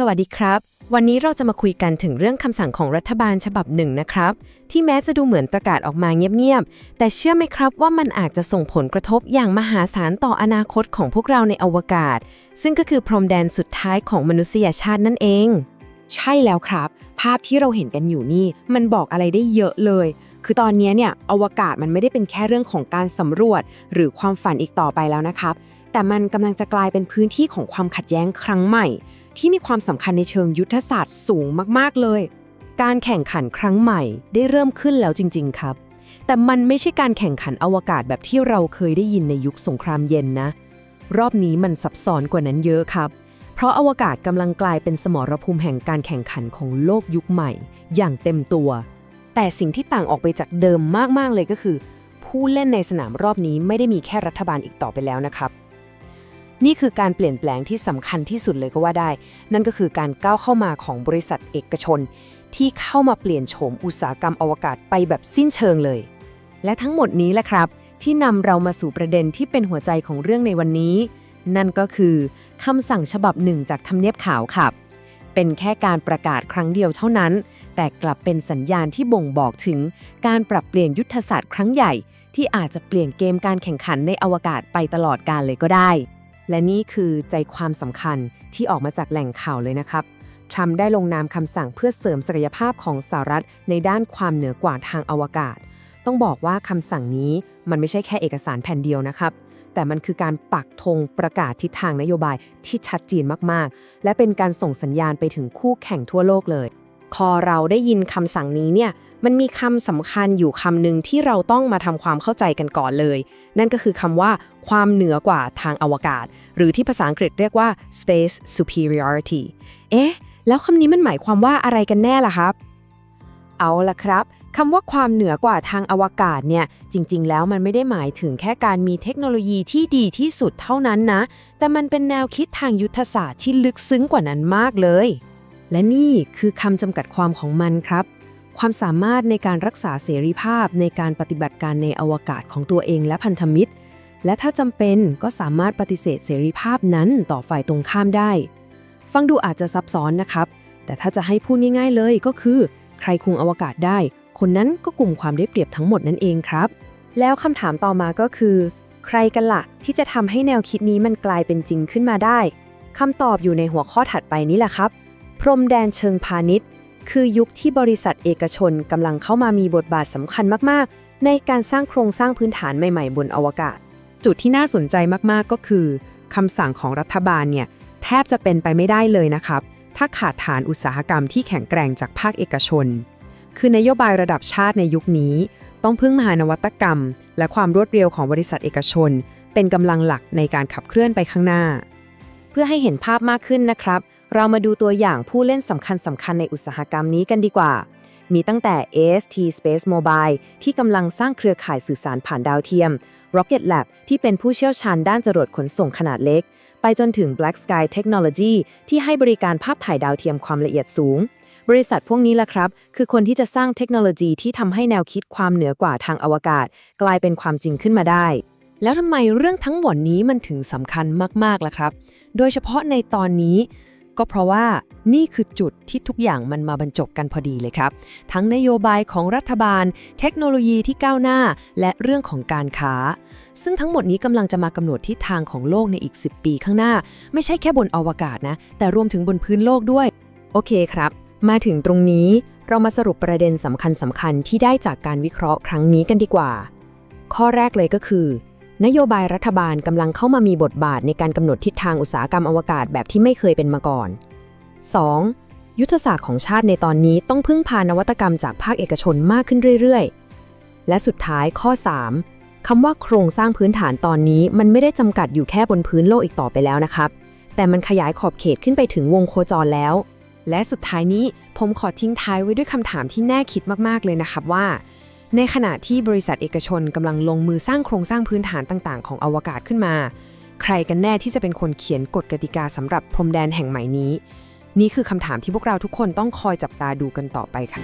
สวัสดีครับ วันนี้เราจะมาคุยกันถึงเรื่องคำสั่งของรัฐบาลฉบับหนึ่งนะครับ ที่แม้จะดูเหมือนประกาศออกมาเงียบๆ แต่เชื่อไหมครับว่ามันอาจจะส่งผลกระทบอย่างมหาศาลต่ออนาคตของพวกเราในอวกาศ ซึ่งก็คือพรมแดนสุดท้ายของมนุษยชาตินั่นเอง ใช่แล้วครับ ภาพที่เราเห็นกันอยู่นี่ มันบอกอะไรได้เยอะเลย คือตอนนี้เนี่ยอวกาศมันไม่ได้เป็นแค่เรื่องของการสำรวจ หรือความฝันอีกต่อไปแล้วนะครับ แต่มันกำลังจะกลายเป็นพื้นที่ของความขัดแย้งครั้งใหม่ ที่มีความสำคัญในเชิงยุทธศาสตร์สูงมากๆเลย การแข่งขันครั้งใหม่ได้เริ่มขึ้นแล้วจริง ๆ ครับ แต่มันไม่ใช่การแข่งขันอวกาศแบบที่เราเคยได้ยินในยุคสงครามเย็นนะ รอบนี้มันซับซ้อนกว่านั้นเยอะครับ เพราะอวกาศกำลังกลายเป็นสมรภูมิแห่งการแข่งขันของโลกยุคใหม่ อย่างเต็มตัว แต่สิ่งที่ต่างออกไปจากเดิมมากๆเลยก็คือ ผู้เล่นในสนามรอบนี้ไม่ได้มีแค่รัฐบาลอีกต่อไปแล้วนะครับ นี่คือการเปลี่ยนแปลงที่สำคัญที่สุดเลยก็ว่าได้ นั่นก็คือการก้าวเข้ามาของบริษัทเอกชน ที่เข้ามาเปลี่ยนโฉมอุตสาหกรรมอวกาศไปแบบสิ้นเชิงเลย และทั้งหมดนี้แหละครับ ที่นำเรามาสู่ประเด็นที่เป็นหัวใจของเรื่องในวันนี้ นั่นก็คือคำสั่งฉบับหนึ่งจากทำเนียบขาวครับ เป็นแค่การประกาศครั้งเดียวเท่านั้น แต่กลับเป็นสัญญาณที่บ่งบอกถึง การปรับเปลี่ยนยุทธศาสตร์ครั้งใหญ่ ที่อาจจะเปลี่ยนเกมการแข่งขันในอวกาศไปตลอดกาลเลยก็ได้ และนี่คือใจความสำคัญที่ออกมาจากแหล่งข่าวเลยนะครับทรัมป์ได้ลงนามคำสั่งเพื่อเสริมศักยภาพของสหรัฐในด้านความเหนือกว่าทางอวกาศ ต้องบอกว่าคำสั่งนี้มันไม่ใช่แค่เอกสารแผ่นเดียวนะครับ แต่มันคือการปักธงประกาศทิศทางนโยบายที่ชัดเจนมากๆ และเป็นการส่งสัญญาณไปถึงคู่แข่งทั่วโลกเลย พอเราได้ยินคำสั่งนี้เนี่ยมันมีคำสำคัญอยู่คำหนึ่งที่เราต้องมาทำความเข้าใจกันก่อนเลย นั่นก็คือคำว่า ความเหนือกว่าทางอวกาศ หรือที่ภาษาอังกฤษเรียกว่า space superiority เอ๊ะ แล้วคำนี้มันหมายความว่าอะไรกันแน่ล่ะครับ เอาล่ะครับคำว่าความเหนือกว่าทางอวกาศเนี่ย จริง ๆ แล้วมันไม่ได้หมายถึงแค่การมีเทคโนโลยีที่ดีที่สุดเท่านั้นนะ แต่มันเป็นแนวคิดทางยุทธศาสตร์ที่ลึกซึ้งกว่านั้นมากเลย และนี่คือคำจำกัดความของมันครับ ความสามารถในการรักษาเสรีภาพในการปฏิบัติการในอวกาศของตัวเองและพันธมิตร และถ้าจำเป็นก็สามารถปฏิเสธเสรีภาพนั้นต่อฝ่ายตรงข้ามได้ ฟังดูอาจจะซับซ้อนนะครับ แต่ถ้าจะให้พูดง่ายๆเลยก็คือ ใครคุมอวกาศได้ คนนั้นก็กลุ่มความได้เปรียบทั้งหมดนั่นเองครับ แล้วคำถามต่อมาก็คือ ใครกันล่ะที่จะทำให้แนวคิดนี้มันกลายเป็นจริงขึ้นมาได้คำตอบอยู่ในหัวข้อถัดไปนี้แหละครับ รมแดนเชิงพาณิชย์ คือยุคที่บริษัทเอกชนกำลังเข้ามามีบทบาทสำคัญมากๆ ในการสร้างโครงสร้างพื้นฐานใหม่ๆ บนอวกาศ จุดที่น่าสนใจมากๆก็คือคำสั่งของรัฐบาลเนี่ยแทบจะเป็นไปไม่ได้เลยนะครับ ถ้าขาดฐานอุตสาหกรรมที่แข็งแกร่งจากภาคเอกชน คือนโยบายระดับชาติในยุคนี้ ต้องพึ่งมหานวัตกรรม และความรวดเร็วของบริษัทเอกชน เป็นกำลังหลักในการขับเคลื่อนไปข้างหน้า เพื่อให้เห็นภาพมากขึ้นนะครับ เรามาดูตัวอย่างผู้เล่นสำคัญสำคัญในอุตสาหกรรมนี้กันดีกว่า มีตั้งแต่ AST Space Mobile ที่กำลังสร้างเครือข่ายสื่อสารผ่านดาวเทียม Rocket Lab ที่เป็นผู้เชี่ยวชาญด้านจรวดขนส่งขนาดเล็ก ไปจนถึง Black Sky Technology ที่ให้บริการภาพถ่ายดาวเทียมความละเอียดสูง บริษัทพวกนี้ล่ะครับ คือคนที่จะสร้างเทคโนโลยีที่ทำให้แนวคิดความเหนือกว่าทางอวกาศ กลายเป็นความจริงขึ้นมาได้แล้วทำไมเรื่องทั้งหมดนี้มันถึงสำคัญมากๆล่ะครับ โดยเฉพาะในตอนนี้ ก็เพราะว่านี่คือจุดที่ทุกอย่างมันมาบรรจบกันพอดีเลยครับ ทั้งนโยบายของรัฐบาล เทคโนโลยีที่ก้าวหน้า และเรื่องของการค้า ซึ่งทั้งหมดนี้กำลังจะมากำหนดทิศทางของโลกในอีก 10 ปีข้างหน้า ไม่ใช่แค่บนอวกาศนะ แต่รวมถึงบนพื้นโลกด้วย โอเคครับ มาถึงตรงนี้เรามาสรุปประเด็นสำคัญสำคัญๆที่ได้จากการวิเคราะห์ครั้งนี้กันดีกว่า ข้อแรกเลยก็คือ นโยบายรัฐบาลกำลังเข้ามามีบทบาทในการกำหนดทิศทางอุตสาหกรรมอวกาศแบบที่ไม่เคยเป็นมาก่อน 2. ยุทธศาสตร์ของชาติในตอนนี้ต้องพึ่งพานวัตกรรมจากภาคเอกชนมากขึ้นเรื่อยๆ และสุดท้ายข้อ 3. คำว่าโครงสร้างพื้นฐานตอนนี้มันไม่ได้จำกัดอยู่แค่บนพื้นโลกอีกต่อไปแล้วนะครับ แต่มันขยายขอบเขตขึ้นไปถึงวงโคจรแล้ว และสุดท้ายนี้ผมขอทิ้งท้ายไว้ด้วยคำถามที่แน่คิดมากๆเลยนะครับว่า ในขณะที่บริษัทเอกชนกำลังลงมือสร้างโครงสร้างพื้นฐานต่างๆ ของอวกาศขึ้นมา ใครกันแน่ที่จะเป็นคนเขียนกฎกติกาสำหรับพรมแดนแห่งใหม่นี้ นี่คือคำถามที่พวกเราทุกคนต้องคอยจับตาดูกันต่อไปค่ะ